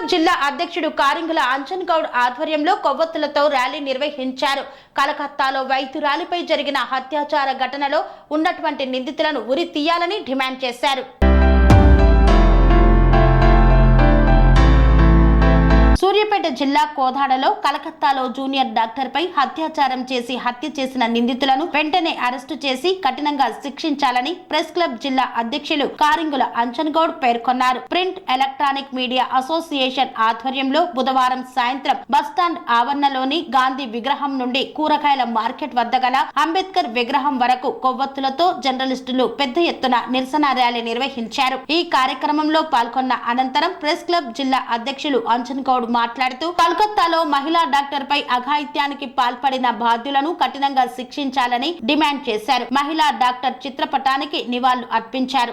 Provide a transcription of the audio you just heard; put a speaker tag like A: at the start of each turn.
A: Club జిల్లా అధ్యక్షుడు కారింగుల అంజన్ గౌడ్ ఆధ్వర్యంలో కొవ్వొత్తులతో ర్యాలీ నిర్వహించారు. కలకత్తాలో వైద్యురాలిపై జరిగిన అత్యాచార ఘటనలో ఉన్నటువంటి నిందితులను ఉరి తీయాలని డిమాండ్ చేశారు. సిద్దిపేట జిల్లా కోదాడలో కలకత్తాలో జూనియర్ డాక్టర్ పై అత్యాచారం చేసి హత్య చేసిన నిందితులను వెంటనే అరెస్టు చేసి కఠినంగా శిక్షించాలని ప్రెస్ క్లబ్ జిల్లా అధ్యక్షులు కారింగుల అంచన్గౌడ్ పేర్కొన్నారు. ప్రింట్ ఎలక్ట్రానిక్ మీడియా అసోసియేషన్ ఆధ్వర్యంలో బుధవారం సాయంత్రం బస్టాండ్ ఆవరణలోని గాంధీ విగ్రహం నుండి కూరగాయల మార్కెట్ వద్ద గల అంబేద్కర్ విగ్రహం వరకు కొవ్వొత్తులతో జర్నలిస్టులు పెద్ద ఎత్తున నిరసన ర్యాలీ నిర్వహించారు. ఈ కార్యక్రమంలో పాల్గొన్న అనంతరం ప్రెస్ క్లబ్ జిల్లా అధ్యక్షులు అంజన్ గౌడ్ మాట్లాడుతూ కలకత్తాలో మహిళా డాక్టర్ పై అఘాయిత్యానికి పాల్పడిన బాధ్యులను కఠినంగా శిక్షించాలని డిమాండ్ చేశారు. మహిళా డాక్టర్ చిత్రపటానికి నివాళులు అర్పించారు.